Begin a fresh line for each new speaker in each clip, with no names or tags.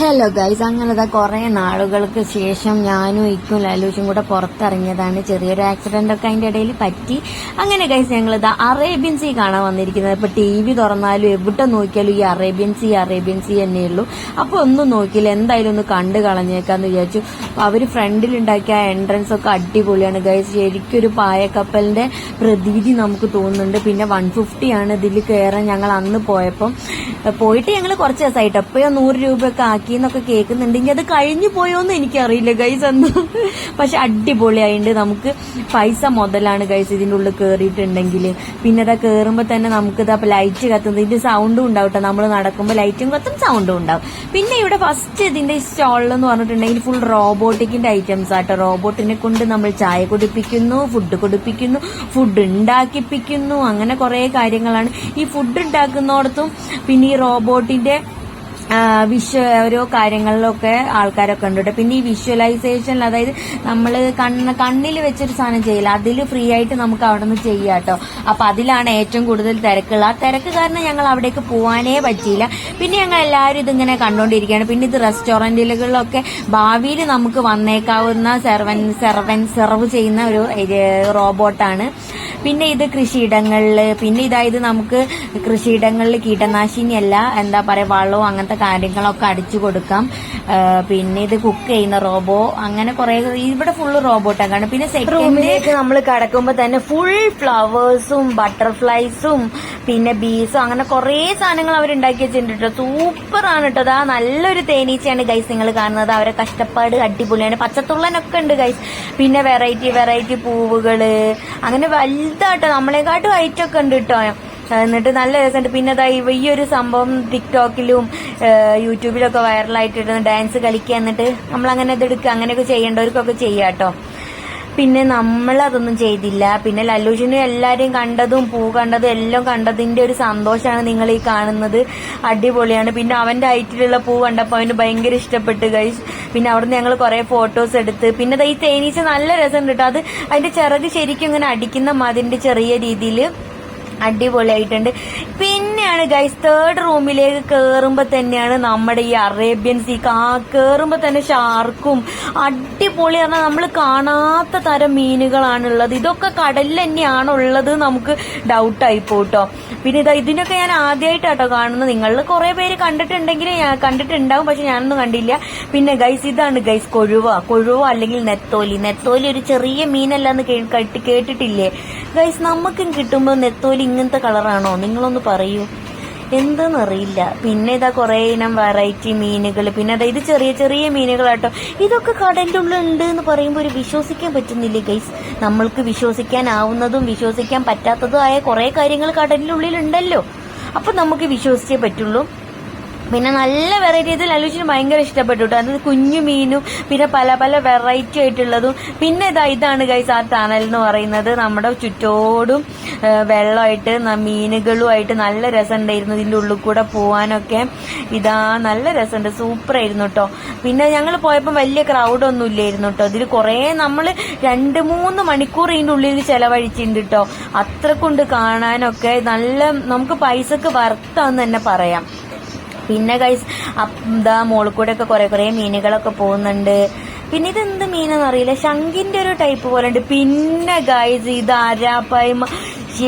Hello guys അങ്ങനത്തെ കുറെ നാളുകൾക്ക് ശേഷം ഞാനും ഇക്കും ലാലൂഷും കൂടെ പുറത്തിറങ്ങിയതാണ്. ചെറിയൊരു ആക്സിഡന്റ് ഒക്കെ അതിന്റെ ഇടയിൽ പറ്റി. അങ്ങനെ ഗൈസ് ഞങ്ങൾ ഇത് അറേബ്യൻ സീ കാണാൻ വന്നിരിക്കുന്നത്. ഇപ്പൊ ടി വി തുറന്നാലും എവിടെ നോക്കിയാലും ഈ അറേബ്യൻ സീ അറേബ്യൻ സീ തന്നെയുള്ളൂ അപ്പൊ ഒന്നും നോക്കിയില്ല. എന്തായാലും ഒന്ന് കണ്ടു കളഞ്ഞേക്കാന്ന് വിചാരിച്ചു. അവർ ഫ്രണ്ടിൽ ഉണ്ടാക്കിയ എൻട്രൻസ് ഒക്കെ അടിപൊളിയാണ് ഗൈസ് ശരിക്കും ഒരു പായക്കപ്പലിന്റെ പ്രതീതി നമുക്ക് തോന്നുന്നുണ്ട്. പിന്നെ വൺ ഫിഫ്റ്റി ആണ് ഇതിൽ കയറാൻ ഞങ്ങൾ അന്ന് പോയപ്പം. പോയിട്ട് ഞങ്ങൾ കുറച്ച് ദിവസമായിട്ട് എപ്പോഴും നൂറ് രൂപയൊക്കെ ആക്കി എന്നൊക്കെ കേൾക്കുന്നുണ്ടെങ്കിൽ അത് കഴിഞ്ഞു പോയോന്ന് എനിക്കറിയില്ല ഗൈസ് എന്ന് പക്ഷെ അടിപൊളിയായിട്ടുണ്ട് നമുക്ക് പൈസ മുതലാണ് ഗൈസ് ഇതിന്റെ ഉള്ളിൽ കയറിയിട്ടുണ്ടെങ്കിൽ പിന്നെ അതാ കയറുമ്പോൾ തന്നെ നമുക്ക് ഇതാ ലൈറ്റ് കത്തുന്നത്. ഇതിന്റെ സൗണ്ടും ഉണ്ടാവും ട്ടോ. നമ്മൾ നടക്കുമ്പോൾ ലൈറ്റും കത്തും സൗണ്ടും ഉണ്ടാവും. പിന്നെ ഇവിടെ ഫസ്റ്റ് ഇതിന്റെ സ്റ്റോളിൽ എന്ന് പറഞ്ഞിട്ടുണ്ടെങ്കിൽ ഫുൾ റോബോട്ടിക്കിന്റെ ഐറ്റംസ് ആട്ടോ. റോബോട്ടിനെ കൊണ്ട് നമ്മൾ ചായ കുടിപ്പിക്കുന്നു ഫുഡ് കുടിപ്പിക്കുന്നു ഫുഡ് ഉണ്ടാക്കിപ്പിക്കുന്നു. അങ്ങനെ കുറേ കാര്യങ്ങളാണ്. ഈ ഫുഡ് ഉണ്ടാക്കുന്നിടത്തും പിന്നെ ഈ റോബോട്ടിന്റെ ആ, വിഷ്വ ഓരോ കാര്യങ്ങളിലൊക്കെ ആൾക്കാരൊക്കെ ഉണ്ട്. പിന്നെ ഈ വിഷ്വലൈസേഷനിൽ അതായത് നമ്മൾ കണ്ണ് കണ്ണിൽ വെച്ചൊരു സാധനം ചെയ്യില്ല. അതിൽ ഫ്രീ ആയിട്ട് നമുക്ക് അവിടെ നിന്ന് ചെയ്യാം കേട്ടോ അപ്പൊ അതിലാണ് ഏറ്റവും കൂടുതൽ തിരക്കുള്ള ആ തിരക്ക് കാരണം ഞങ്ങൾ അവിടേക്ക് പോകാനേ പറ്റിയില്ല. പിന്നെ ഞങ്ങൾ എല്ലാവരും ഇതിങ്ങനെ കണ്ടുകൊണ്ടിരിക്കുകയാണ് പിന്നെ ഇത് റെസ്റ്റോറന്റുകളിലൊക്കെ ഭാവിയിൽ നമുക്ക് വന്നേക്കാവുന്ന സെർവൻ സെർവൻ സെർവ് ചെയ്യുന്ന ഒരു റോബോട്ടാണ് പിന്നെ ഇത് കൃഷിയിടങ്ങളിൽ പിന്നെ ഇതായത് നമുക്ക് കൃഷിയിടങ്ങളിൽ കീടനാശിനിയല്ല എന്താ പറയാ വളവും അങ്ങനത്തെ കാര്യങ്ങളൊക്കെ അടിച്ചു കൊടുക്കാം. പിന്നെ ഇത് കുക്ക് ചെയ്യുന്ന റോബോ അങ്ങനെ കുറെ ഇവിടെ ഫുള്ള് റോബോട്ടൊക്കെയാണ് പിന്നെ സെക്കൻഡ് നമ്മൾ കിടക്കുമ്പോൾ തന്നെ ഫുൾ ഫ്ലവേഴ്സും ബട്ടർഫ്ലൈസും പിന്നെ ബീസും അങ്ങനെ കുറെ സാധനങ്ങൾ അവർ ഉണ്ടാക്കി വെച്ചിട്ടുണ്ട് കേട്ടോ സൂപ്പർ ആണ് കേട്ടോ അതാ നല്ലൊരു തേനീച്ചയാണ് ഗൈസ് നിങ്ങൾ കാണുന്നത്. അവരെ കഷ്ടപ്പാട് അടിപൊളിയാണ് പച്ചത്തുള്ളനൊക്കെ ഉണ്ട് ഗൈസ് പിന്നെ വെറൈറ്റി വെറൈറ്റി പൂവുകൾ. അങ്ങനെ വലുതാട്ടോ. നമ്മളെക്കാട്ടും ഒക്കെ ഉണ്ട് കേട്ടോ എന്നിട്ട് നല്ല രസമുണ്ട്. പിന്നെ അതാ ഈ ഒരു സംഭവം ടിക്ടോക്കിലും യൂട്യൂബിലൊക്കെ വൈറലായിട്ട് ഡാൻസ് കളിക്കുക എന്നിട്ട് നമ്മൾ അങ്ങനെ ഇതെടുക്കുക അങ്ങനെയൊക്കെ ചെയ്യേണ്ടവർക്കൊക്കെ ചെയ്യാം കേട്ടോ പിന്നെ നമ്മൾ അതൊന്നും ചെയ്തില്ല. പിന്നെ ലല്ലൂഷിനെ എല്ലാരെയും കണ്ടതും പൂ കണ്ടതും എല്ലാം കണ്ടതിന്റെ ഒരു സന്തോഷമാണ് നിങ്ങൾ ഈ കാണുന്നത്. അടിപൊളിയാണ്. പിന്നെ അവന്റെ ഹൈറ്റിലുള്ള പൂ കണ്ടപ്പോൾ അവന് ഭയങ്കര ഇഷ്ടപ്പെട്ട് കഴിച്ചു പിന്നെ അവിടുന്ന് ഞങ്ങൾ കുറെ ഫോട്ടോസ് എടുത്ത്. പിന്നെ ഈ തേനീച്ച നല്ല രസമുണ്ട് കേട്ടോ അത് അതിന്റെ ചിറക് ശരിക്കും ഇങ്ങനെ അടിക്കുന്ന മതിന്റെ ചെറിയ രീതിയിൽ അടിപൊളിയായിട്ടുണ്ട്. പിന്നെയാണ് ഗൈസ് തേർഡ് റൂമിലേക്ക് കയറുമ്പോൾ തന്നെയാണ് നമ്മുടെ ഈ അറേബ്യൻ സീ കാ കയറുമ്പോൾ തന്നെ ഷാർക്കും അടിപൊളി. പറഞ്ഞാൽ നമ്മൾ കാണാത്ത തരം മീനുകളാണുള്ളത്. ഇതൊക്കെ കടലിൽ തന്നെയാണുള്ളത് നമുക്ക് ഡൗട്ടായി പോട്ടോ പിന്നെ ഇതാ ഇതിനൊക്കെ ഞാൻ ആദ്യമായിട്ടാട്ടോ കാണുന്നത്. നിങ്ങളിൽ കുറെ പേര് കണ്ടിട്ടുണ്ടെങ്കിൽ കണ്ടിട്ടുണ്ടാവും. പക്ഷെ ഞാനൊന്നും കണ്ടില്ല. പിന്നെ ഗൈസ് ഇതാണ് ഗൈസ് കൊഴുവ. കൊഴുവ അല്ലെങ്കിൽ നെത്തോലി. നെത്തോലി ഒരു ചെറിയ മീനല്ലാന്ന് കേട്ടിട്ടില്ലേ? ഗൈസ് നമുക്കും കിട്ടുമ്പോൾ നെത്തോലി ഇങ്ങനത്തെ കളറാണോ നിങ്ങളൊന്ന് പറയൂ. എന്തെന്നറിയില്ല. പിന്നെ ഇതാ കുറെ ഇനം വെറൈറ്റി മീനുകൾ പിന്നെ അതാ ഇത് ചെറിയ ചെറിയ മീനുകളാട്ടോ. ഇതൊക്കെ കടലിന്റെ ഉള്ളിൽ ഉണ്ട് എന്ന് പറയുമ്പോൾ ഒരു വിശ്വസിക്കാൻ പറ്റുന്നില്ല ഗൈസ് നമ്മൾക്ക് വിശ്വസിക്കാനാവുന്നതും വിശ്വസിക്കാൻ പറ്റാത്തതും ആയ കുറെ കാര്യങ്ങൾ കടലിനുള്ളിൽ ഉള്ളിലുണ്ടല്ലോ അപ്പൊ നമുക്ക് വിശ്വസിച്ചേ പറ്റുള്ളൂ. പിന്നെ നല്ല വെറൈറ്റി ഇതിൽ അലൂഷിന് ഭയങ്കര ഇഷ്ടപ്പെട്ടു കേട്ടോ അത് കുഞ്ഞു മീനും പിന്നെ പല പല വെറൈറ്റി ആയിട്ടുള്ളതും. പിന്നെ ഇതാ ഇതാണ് ഗൈസ് ആ ടണൽ എന്ന് പറയുന്നത്. നമ്മുടെ ചുറ്റോടും വെള്ളമായിട്ട് മീനുകളുമായിട്ട് നല്ല രസമുണ്ടായിരുന്നു ഇതിന്റെ ഉള്ളിൽ കൂടെ പോവാനൊക്കെ. ഇതാ നല്ല രസമുണ്ട്. സൂപ്പർ ആയിരുന്നു കേട്ടോ പിന്നെ ഞങ്ങൾ പോയപ്പോൾ വലിയ ക്രൗഡ് ഒന്നും ഇല്ലായിരുന്നു കേട്ടോ ഇതിൽ കുറേ നമ്മൾ രണ്ട് മൂന്ന് മണിക്കൂർ ഇതിന്റെ ഉള്ളിൽ ചെലവഴിച്ചിട്ടുണ്ട് കേട്ടോ അത്രക്കൊണ്ട് കാണാനൊക്കെ. നല്ല നമുക്ക് പൈസക്ക് വർത്താന്ന് തന്നെ പറയാം. പിന്നെ ഗൈസ് എന്താ മോളിൽ കൂടെ ഒക്കെ കുറെ കുറെ മീനുകളൊക്കെ പോകുന്നുണ്ട്. പിന്നെ ഇത് എന്ത് മീനെന്ന് അറിയില്ല. ശംഖിന്റെ ഒരു ടൈപ്പ് പോലെ ഉണ്ട്. പിന്നെ ഗൈസ് ഇത് അരാപ്പായ്മ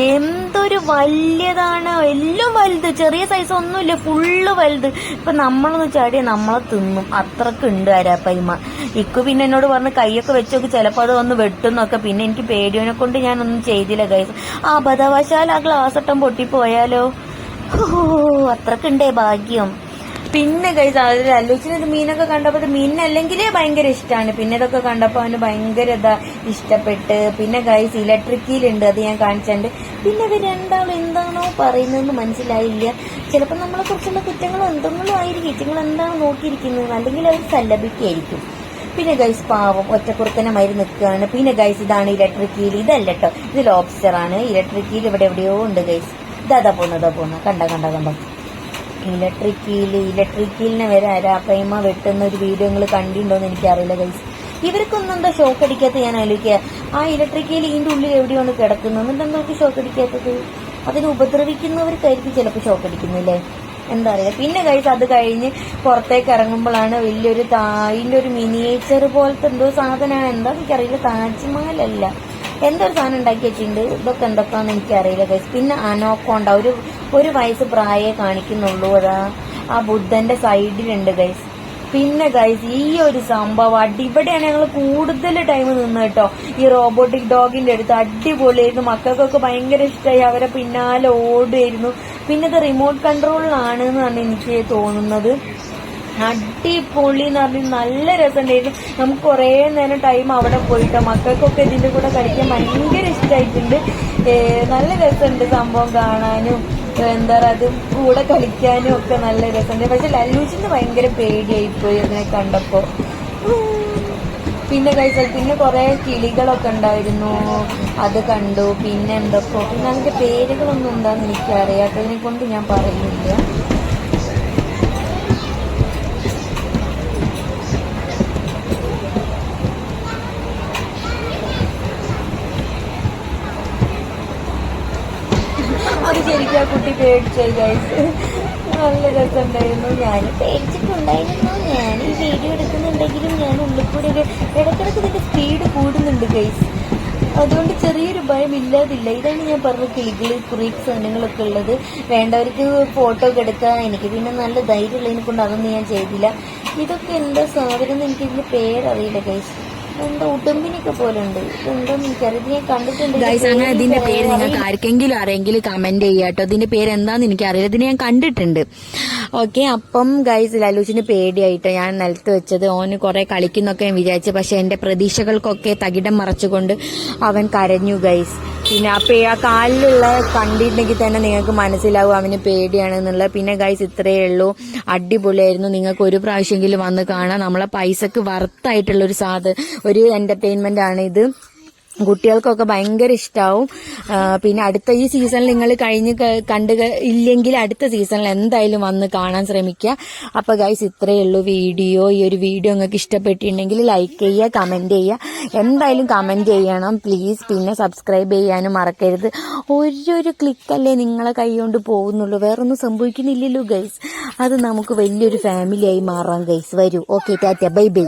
എന്തൊരു വലിയതാണ്. എല്ലാം വലുത്. ചെറിയ സൈസ് ഒന്നുമില്ല. ഫുള്ള് വലുത്. ഇപ്പൊ നമ്മളൊന്ന് ചാടിയ നമ്മളെ തിന്നും. അത്രയ്ക്ക് ഉണ്ട് അരാപ്പായ്മ ഇക്കു പിന്നെ എന്നോട് പറഞ്ഞ് കൈയൊക്കെ വെച്ചൊക്കെ ചിലപ്പോൾ അത് ഒന്ന് വെട്ടുന്നൊക്കെ പിന്നെ എനിക്ക് പേടിയോനെ കൊണ്ട് ഞാനൊന്നും ചെയ്തില്ല ഗൈസ് ആ ബദവശാൽ ആ ഗ്ലാസ് ഒട്ടം പൊട്ടിപ്പോയാലോ? ഹോ, അത്രക്കുണ്ടേ ഭാഗ്യം. പിന്നെ കഴിച്ച അതിൽ അല്ലൂച്ചിന് ഇത് മീനൊക്കെ കണ്ടപ്പോൾ മീനല്ലെങ്കിലേ ഭയങ്കര ഇഷ്ടമാണ് പിന്നെ ഇതൊക്കെ കണ്ടപ്പോൾ അവന് ഭയങ്കര ഇതാ ഇഷ്ടപ്പെട്ട്. പിന്നെ ഗൈസ് ഇലക്ട്രിക്കിലുണ്ട് അത് ഞാൻ കാണിച്ചിട്ടുണ്ട് പിന്നെ ഇവർ രണ്ടാളും എന്താണോ പറയുന്നതെന്ന് മനസ്സിലായില്ല. ചിലപ്പോൾ നമ്മളെ കുറിച്ചുള്ള കുറ്റങ്ങൾ എന്തെങ്കിലും ആയിരിക്കും. നിങ്ങൾ എന്താണ് നോക്കിയിരിക്കുന്നത്? അല്ലെങ്കിൽ അവർ സല്ലപിക്കായിരിക്കും. പിന്നെ ഗൈസ് പാവം ഒറ്റക്കുറുക്കനമായി നിൽക്കുകയാണ് പിന്നെ ഗൈസ് ഇതാണ് ഇലക്ട്രിക്കിൽ ഇതല്ല കേട്ടോ ഇത് ലോബ്സ്റ്റർ ആണ്. ഇലക്ട്രിക്കിൽ ഇവിടെ എവിടെയോ ഉണ്ട് ഗൈസ് ഇതാ പോകുന്നതാ പോകുന്നത് കണ്ട കണ്ട കണ്ടോ. ഇലക്ട്രിക്കിൽ കീലിനെ വരെ പ്രേമ വെട്ടുന്ന ഒരു വീഡിയോ നിങ്ങൾ കണ്ടിട്ടുണ്ടോന്ന് എനിക്കറിയില്ല ഗൈസ് ഇവർക്കൊന്നും എന്താ ഷോക്ക് അടിക്കാത്ത ഞാൻ ആലോചിക്കുക ആ ഇലക്ട്രിക് കീൽ ഇതിന്റെ ഉള്ളിൽ എവിടെയാണ് കിടക്കുന്നത്? എന്നിട്ട് എന്താ ഷോക്ക് അടിക്കാത്തത്? അതിന് ഉപദ്രവിക്കുന്നവർക്കായിരിക്കും ചിലപ്പോൾ ഷോക്ക് അടിക്കുന്നില്ലേ? എന്താ പറയുക പിന്നെ കഴിച്ച് അത് കഴിഞ്ഞ് പുറത്തേക്ക് ഇറങ്ങുമ്പോഴാണ് വലിയൊരു തായിന്റെ ഒരു മിനിയേച്ചർ പോലത്തെ എന്തോ സാധനമാണ്. എന്താ എനിക്കറിയില്ല. താജ്മഹലല്ല. എന്തോ ഒരു സാധനം ഉണ്ടാക്കി വെച്ചിട്ടുണ്ട്? ഇതൊക്കെ എന്തൊക്കെയാണെന്ന് എനിക്കറിയില്ല ഗൈസ് പിന്നെ അനോക്കോണ്ട ഒരു ഒരു വയസ്സ് പ്രായേ കാണിക്കുന്നുള്ളൂ അതാ. ആ ബുദ്ധന്റെ സൈഡിലുണ്ട് ഗൈസ് പിന്നെ ഗൈസ് ഈ ഒരു സംഭവം അടി ഇവിടെയാണ് ഞങ്ങൾ കൂടുതൽ ടൈം നിന്ന് കേട്ടോ. ഈ റോബോട്ടിക് ഡോഗിന്റെ അടുത്ത് അടിപൊളിയായിരുന്നു. മക്കൾക്കൊക്കെ ഭയങ്കര ഇഷ്ടമായി അവരെ പിന്നാലെ ഓടുമായിരുന്നു പിന്നെ ഇത് റിമോട്ട് കൺട്രോളിലാണ് എന്നാണ് എനിക്ക് തോന്നുന്നത്. അടിപൊളി എന്ന് പറഞ്ഞ് നല്ല രസമുണ്ടായിരുന്നു നമുക്ക് കുറേ നേരം ടൈം അവിടെ പോയിട്ട് മക്കൾക്കൊക്കെ ഇതിന്റെ കൂടെ കളിക്കാൻ ഭയങ്കര ഇഷ്ടമായിട്ടുണ്ട് നല്ല രസമുണ്ട് സംഭവം കാണാനും. എന്താ അത് കൂടെ കളിക്കാനും ഒക്കെ നല്ല രസമുണ്ട്. പക്ഷെ ലല്ലൂച്ചിന് ഭയങ്കര പേടിയായിപ്പോയി അതിനെ കണ്ടപ്പോൾ പിന്നെ കഴിച്ചാൽ പിന്നെ കുറെ കിളികളൊക്കെ ഉണ്ടായിരുന്നു. അത് കണ്ടു. പിന്നെ എന്തൊക്കെ പിന്നെ അതിന്റെ പേരുകളൊന്നും എന്താന്ന് എനിക്ക് അറിയാത്തതിനെ കൊണ്ട് ഞാൻ പറയുന്നില്ല. അത് ശരിക്കും ആ കുട്ടി പേടിച്ചായി ഗൈസ് നല്ല രസമുണ്ടായിരുന്നു ഞാൻ. പേടിച്ചിട്ടുണ്ടായിരുന്നു. ഞാൻ ഈ വീഡിയോ എടുക്കുന്നുണ്ടെങ്കിലും ഞാൻ ഉള്ളിൽ കൂടി ഒരു ഇടയ്ക്കിടയ്ക്ക് ഇതിന്റെ സ്പീഡ് കൂടുന്നുണ്ട് ഗൈസ് അതുകൊണ്ട് ചെറിയൊരു ഭയം ഇല്ലാതില്ല ഇതാണ് ഞാൻ പറഞ്ഞ കിളികൾ കുറേ സാധനങ്ങളൊക്കെ ഉള്ളത്. വേണ്ടവർക്ക് ഫോട്ടോ ഒക്കെ എടുക്കാൻ എനിക്ക് പിന്നെ നല്ല ധൈര്യമുള്ളതിനെ കൊണ്ട് അതൊന്നും ഞാൻ ചെയ്തില്ല. ഇതൊക്കെ എന്താ സാധനം എന്ന് എനിക്ക് ഇതിന്റെ പേരറിയില്ല ഗൈസ്
ഗൈസ് അങ്ങനെ ഇതിന്റെ പേര് നിങ്ങൾക്ക് ആർക്കെങ്കിലും അറിയെങ്കിൽ കമന്റ് ചെയ്യാട്ടോ ഇതിന്റെ പേര് എന്താന്ന് എനിക്ക് അറിയില്ല ഇതിന് ഞാൻ കണ്ടിട്ടുണ്ട്.
ഓക്കെ അപ്പം ഗൈസ് ലലൂച്ചിന് പേടിയായിട്ട്. ഞാൻ നിലത്ത് വെച്ചത്. ഓന് കുറെ കളിക്കുന്നൊക്കെ ഞാൻ വിചാരിച്ചു. പക്ഷെ എന്റെ പ്രതീക്ഷകൾക്കൊക്കെ തകിടം മറച്ചുകൊണ്ട് അവൻ കരഞ്ഞു ഗൈസ് പിന്നെ ആ ആ കാലിലുള്ള കണ്ടിട്ടുണ്ടെങ്കിൽ തന്നെ നിങ്ങൾക്ക് മനസ്സിലാവും അവന് പേടിയാണെന്നുള്ളത് പിന്നെ ഗൈസ് ഇത്രയേ ഉള്ളൂ. അടിപൊളിയായിരുന്നു. നിങ്ങൾക്ക് ഒരു പ്രാവശ്യമെങ്കിലും വന്ന് കാണാം. നമ്മളെ പൈസക്ക് വർത്തായിട്ടുള്ള ഒരു സാധ ഒരു എന്റർടൈൻമെന്റ് ആണ് ഇത്. കുട്ടികൾക്കൊക്കെ ഭയങ്കര ഇഷ്ടാവും. ആ, പിന്നെ അടുത്ത ഈ സീസണിൽ നിങ്ങൾ കഴിഞ്ഞ് കണ്ട് ഇല്ലെങ്കിൽ അടുത്ത സീസണിൽ എന്തായാലും വന്ന് കാണാൻ ശ്രമിക്കുക അപ്പൊ ഗൈസ് ഇത്രയേ ഉള്ളൂ വീഡിയോ. ഈ ഒരു വീഡിയോ നിങ്ങൾക്ക് ഇഷ്ടപ്പെട്ടിട്ടുണ്ടെങ്കിൽ ലൈക്ക് ചെയ്യുക കമന്റ് ചെയ്യുക. എന്തായാലും കമന്റ് ചെയ്യണം. പ്ലീസ് പിന്നെ സബ്സ്ക്രൈബ് ചെയ്യാനും മറക്കരുത്. ഒരു ക്ലിക്കല്ലേ നിങ്ങളെ കൈ കൊണ്ട് പോകുന്നുള്ളൂ. വേറൊന്നും സംഭവിക്കുന്നില്ലല്ലോ ഗൈസ് അത് നമുക്ക് വലിയൊരു ഫാമിലിയായി മാറാം ഗൈസ് വരൂ. ഓക്കെ ടാറ്റ. Bye bye